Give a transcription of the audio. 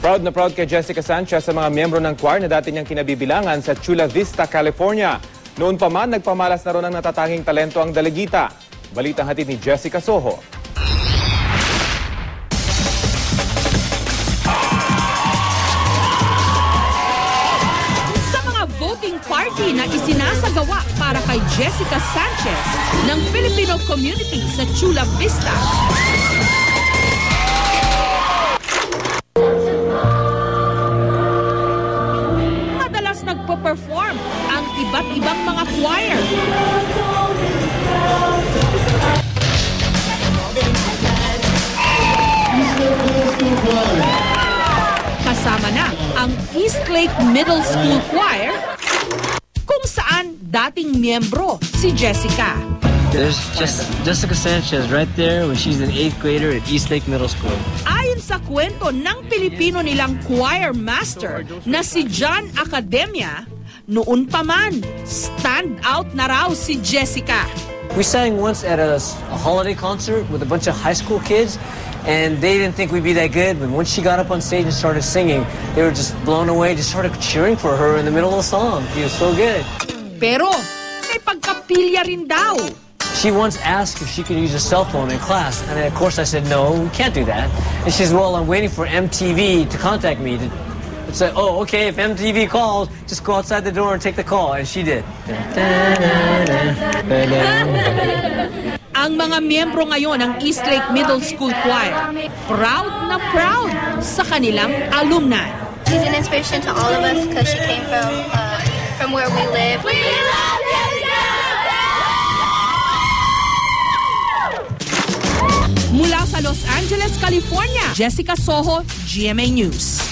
Proud na proud kay Jessica Sanchez sa mga miyembro ng choir na dati niyang kinabibilangan sa Chula Vista, California. Noon pa man, nagpamalas na ron ang natatanging talento ang Daligita. Balitang hatid ni Jessica Soho. sa mga voting party na isinasagawa para kay Jessica Sanchez ng Filipino community sa Chula Vista. Nagpo-perform ang iba't ibang mga choir. Kasama na ang Eastlake Middle School Choir kung saan dating miyembro si Jessica. There's just Jessica Sanchez right there when she's an eighth grader at Eastlake Middle School. Ayon sa kwento ng Pilipino nilang choir master na si John Academia, noon pa man, stand out na raw si Jessica. We sang once at a, a holiday concert with a bunch of high school kids, and they didn't think we'd be that good. But once she got up on stage and started singing, they were just blown away, just started cheering for her in the middle of the song. She was so good. Pero may pagkapilya rin daw. She once asked if she could use a cell phone in class, and of course I said, no, we can't do that. And she says, well, I'm waiting for MTV to contact me. To, it's like, oh, okay, if MTV calls, just go outside the door and take the call. And she did. Ang mga miyembro ngayon ng Eastlake Middle School Choir, proud na proud sa kanilang alumni. She's an inspiration to all of us because she came from uh, from where we live. We love you, Mula sa Los Angeles, California, Jessica Soho, GMA News.